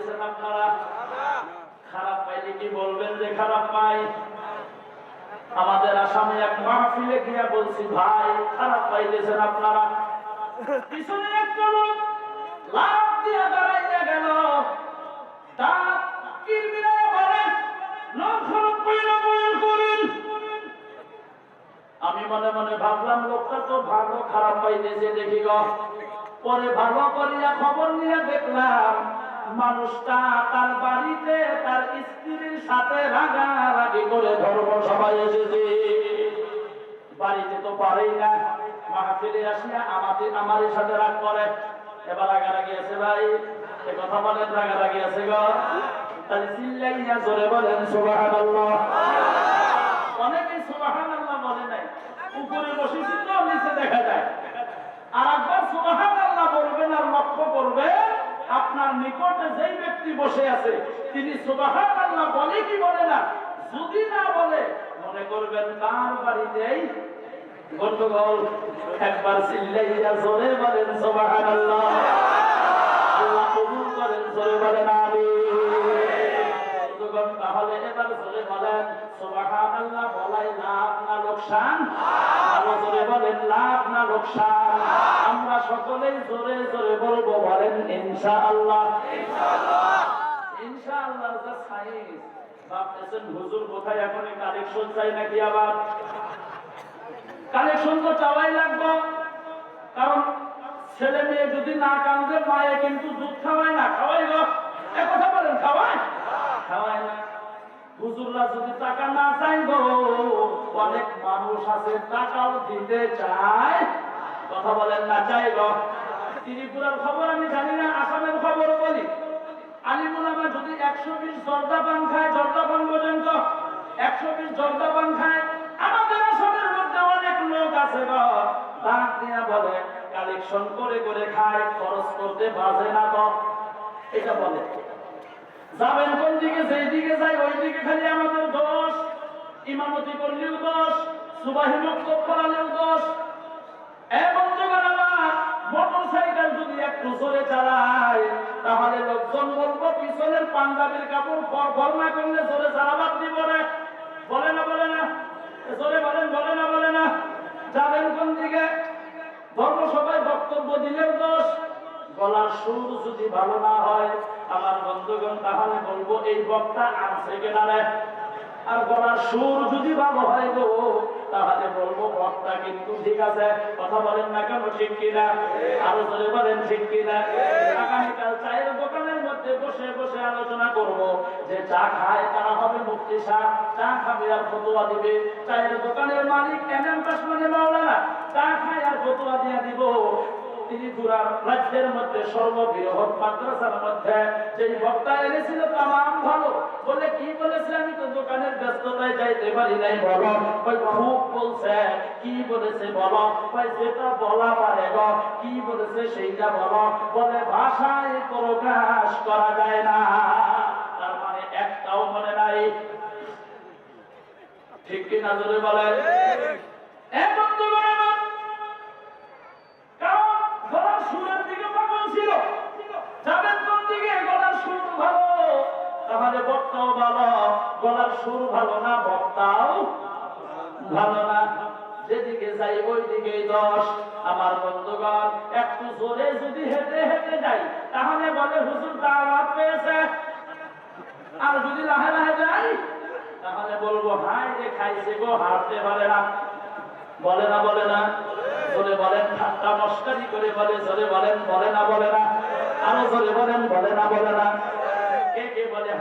পাইতেছেন আপনারা? খারাপ পাইলে কি বলবেন যে খারাপ পাই? আমাদের আসামে এক মাহফিলে গিয়া বলছি, ভাই, খারাপ পাইতেছেন আপনারা। পিছনে একটা লোক লাভ দাঁড়াইয়া গেল। আমি মনে মনে ভাবলাম, লোকটা তো ভালো খারাপ পাইতেছে, দেখি গো। পরে ভালো করিয়া খবর নিয়ে দেখলাম মানুষটা তার বাড়িতে তার স্ত্রীর সাথে রাগারাগি করে ধর্ম সবাই এসেছে। বাড়িতে তো পারেই না। মাহফিলে আসিয়া আমাদের আমার সাথে রাগ করে। উপরে বসেছি দেখা যায় আর একবার সুবহানাল্লাহ বলবেন আর লক্ষ্য করবেন আপনার নিকটে যেই ব্যক্তি বসে আছে তিনি সুবহানাল্লাহ বলে কি বলে না? যদি না বলে মনে করবেন তার বাড়িতেই গন্ডগোল। একবার চিল্লাইয়া জোরে বলেন সুবহানাল্লাহ। আল্লাহ কবুল করেন জোরে বলেন বন্ধুগণ, তাহলে এবার জোরে বলেন সুবহানাল্লাহ বলাই লাভ না লোকসান? জোরে বলেন লাভ না লোকসান? আমরা সকলেই জোরে জোরে বলব বলেন ইনশাআল্লাহ। ইনশাআল্লাহ। যা সাইজ। ভাবতেছেন হুজুর কোথায় এখন কালেকশন চাই নাকি আবার? কালেকশন তো চাওয়াই লাগবে। কারণ ছেলে মেয়ে যদি না কান্দে মায়ে কিন্তু দুধ খাওয়ায় না খাওয়াই গো। এ কথা বলেন খাওয়ায়? খাওয়ায় না। হুজুররা যদি টাকা না চাই গো অনেক মানুষ আছে, টাকাও দিতে চায়। কথা বলেন না চাই গো ত্রিপুরার খবর আমি জানি না, আসামের খবর বলি। আলিমুল আমার যদি একশো বিশ জর্দা পান খায়, জর্দা পান পর্যন্ত একশো বিশ জর্দা পান খায়, আমাদের আসামের মধ্যে অনেক লোক আছে দিয়া বলে, কালেকশন করে করে খায়, খরচ করতে বাজে না তো। এটা বলে। যাবেন কোন দিকে, যেই দিকে যাই ওই দিকে খালি আমাদের দোষ। ইমামতি করলেও দোষ, সুবাহি মক্তব করালেও দোষ। এ বন্ধুগণ আমার মোটর সাইকেল যদি একটু জোরে চালায়, তাহলে লোকজন বলব, পিছনের পাঞ্জাবির কাপড় ফর না করলে জোরে চালাবার দিব রে বলে না বলে না। জোরে বলেন, বলে না বলে না। যাবেন কোন দিকে? ধর্মসভায় বক্তব্য দিলেও দোষ। গলার সুর যদি ভালো না হয় আমার বন্ধুগণ, তাহলে বলব এই বক্তা আনছে কেনারে আর গলার সুর যদি ভালো হয় গো, তাহলে বলব বক্তা কিন্তু ঠিক আছে। কথা বলেন না কেন, ঠিক কিনা? আরও জোরে বলেন, ঠিক কিনা? আগামীকাল চায়ের দোকানের মধ্যে বসে বসে আলোচনা করব। যে চা খায়, তারা হবে মুক্তি শাহ চা খাবে আর ফতোয়া দিবে। চায়ের দোকানের মালিক, এমএম কাশ্মীরে মাওলানা। চা খায় আর ফতোয়া দিয়ে দিব। ত্রিপুরার রাজ্যের মধ্যে সর্ববৃহৎ মাদ্রাসার মধ্যে বক্তা এনেছিল ভালো। বলে কি বলেছে? আমি তো দোকানের ব্যস্ততায় যাইতে পারি নাই, বলো। ওই বলছে। কি বলেছে, বলো। ওই যেটা বলা পারে কি বলেছে, সেইটা বলো। বলে, ভাষায় প্রকাশ করা যায় না। তার মানে একটাও মনে নাই। ঠিক কি না জোরে বলে তাহলে বক্তাও ভালো, গলার সুর ভালো না বক্তাও? ভালো না। যেদিকে যাই ওই দিকে দশ। আমার বন্ধুগণ, একটু জোরে যদি হেঁটে হেঁটে যাই, তাহলে বলে, হুজুর, দাওয়াত পেয়েছে। আর যদি লাহে লাহে যাই, তাহলে বলব হাই রে, খাইছে গো, হাঁটতে পারে না। বলে না বলে না। জোরে বলেন, ঠাট্টা মস্কারি করে বলে, জোরে বলেন, বলে না বলে না। আরও জোরে বলেন, বলে না বলে না। কে কে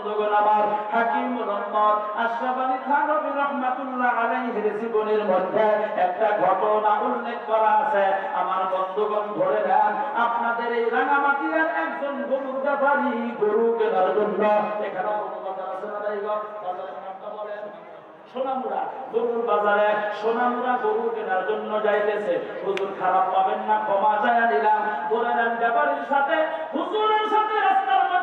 বন্ধুগণ হাকিমুল উম্মত আশরাফ আলী থানভী রাহমাতুল্লাহ আলাইহির জীবনের মধ্যে একটা ঘটনা উল্লেখ করা আছে। আমার বন্ধুগণ, ধরে নেন, আপনাদের এই রাঙামাটির একজন গরুর ব্যাপারী গরু কেনার জন্য এখানে গরুর বাজারে গরু কেনার জন্য যাইতেছে। খারাপ পাবেন না নিলাম। সাথে সাথে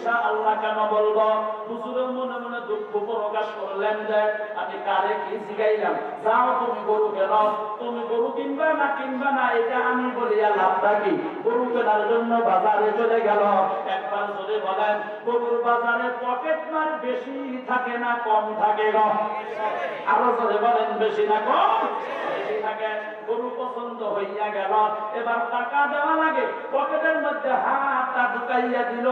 ইনশা আল্লাহ কেন বলব? হুজুরের মনে মনে দুঃখ প্রকাশ করলেন যে, আমি কারে কি শিখাইলাম যাও তুমি গরু কেন তুমি গরু কিনবা না কিনবা না, এটা আমি বলিয়া লাভটা কি? গরু কেনার জন্য বাজারে চলে গেল। একবার জোরে বলেন, গরুর বাজারে পকেট মার বেশি থাকে না, কম থাকে গো? আরও জোরে বলেন, বেশি না, কম? থাকে, গরু পছন্দ হইয়া গেল। এবার টাকা দেওয়া লাগে, পকেটের মধ্যে হাতটা ঢুকাইয়া দিল।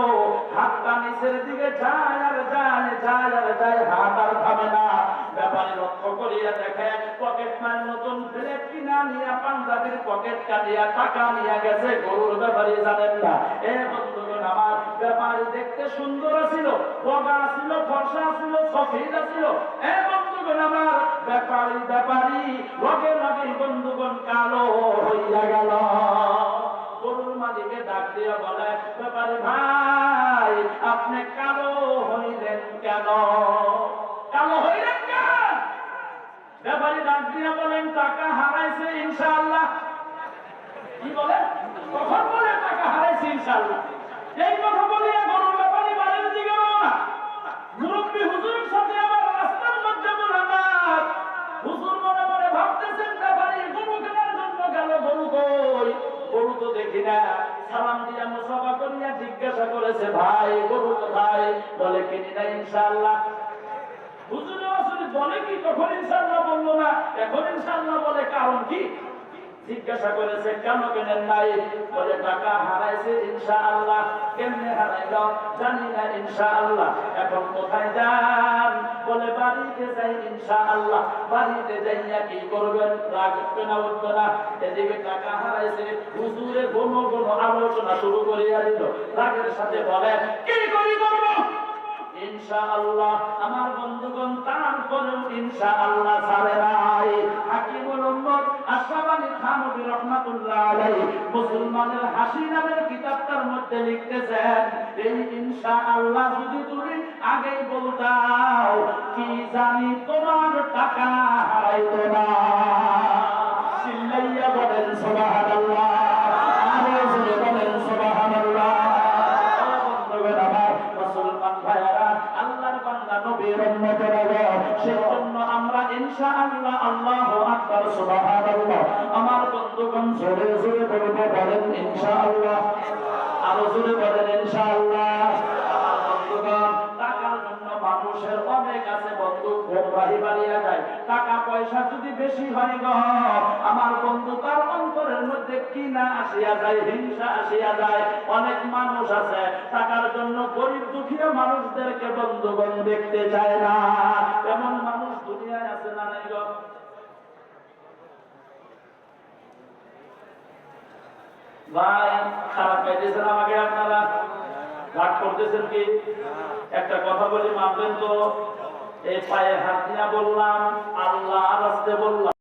হাতটা নিচের দিকে যায় আর যায় যায় আর যায়, হাত আর না। ব্যাপারে লক্ষ্য করিয়া দেখে, পকেট মার নতুন কিনা নিয়া, পাঞ্জাবির পকেট কাটিয়া টাকা গেছে। গরুর ব্যাপারে জানেন না। এ বন্ধুগণ আমার দেখতে সুন্দর ছিল, বগা ছিল, ফর্সা ছিল ছিল। এ আমার ব্যাপারী বন্ধুগণ কালো হইয়া গেল। গরুর মালিকে ডাক দিয়ে বলে ভাই, আপনি কালো হইলেন কেন? কালো হইলেন ডাক দিয়ে বলেন, টাকা হারাইছে ইনশাআল্লাহ। কি বলে? কখন বলে টাকা হারাইছে ইনশাআল্লাহ? এই কথা বলিয়া বলে কি? তখন ইনশাআল্লাহ বলল না। এখন ইনশাআল্লাহ বলে কারণ কি? জিজ্ঞাসা করেছে, কেন কেনেন নাই? বলে, টাকা হারাইছে ইনশাআল্লাহ। কেমনে হারাইল? জানি না ইনশাআল্লাহ। এখন কোথায় যান? বলে, বাড়িতে যাই ইনশাআল্লাহ। বাড়িতে যাইয়া কি করবেন? রাগ উঠবে না উঠবে না। এদিকে টাকা হারাইছে হুজুরে কোনো কোনো আলোচনা শুরু করিয়া দিল। রাগের সাথে বলে, কি করি করব মুসলমানের হাসি নামের মধ্যে লিখতেছেন, এই ইনশাআল্লাহ যদি তুমি আগেই বলতাও, কি জানি তোমার টাকা হারাইতো না? বলেন, সুবহানাল্লাহ। সেই জন্য আমরা ইনশাআল্লাহ আল্লাহু আকবার, সুবহানাল্লাহ। আমার বন্ধুগণ জোরে জোরে বলব, বলেন ইনশাআল্লাহ। আরও জোরে বলেন ইনশাআল্লাহ। বন্ধুগণ, টাকার জন্য মানুষের অনেক আছে টাকা পয়সা যদি বেশি হয় গো, আমার বন্ধু তার অন্তরের মধ্যে আসিয়া যায়, হিংসা আসিয়া যায়। অনেক মানুষ আছে, টাকার জন্য গরিব দুঃখীয় মানুষদেরকে বন্ধুগণ দেখতে চায় না। এমন মানুষ দুনিয়ায় আছে না নাই ভাই, খারাপ পাইতেছেন আমাকে আপনারা? করতেছেন কি? একটা কথা বলি, মানবেন তো? এই পায়ে হাত দিয়া বললাম আল্লাহ রাস্তে বললাম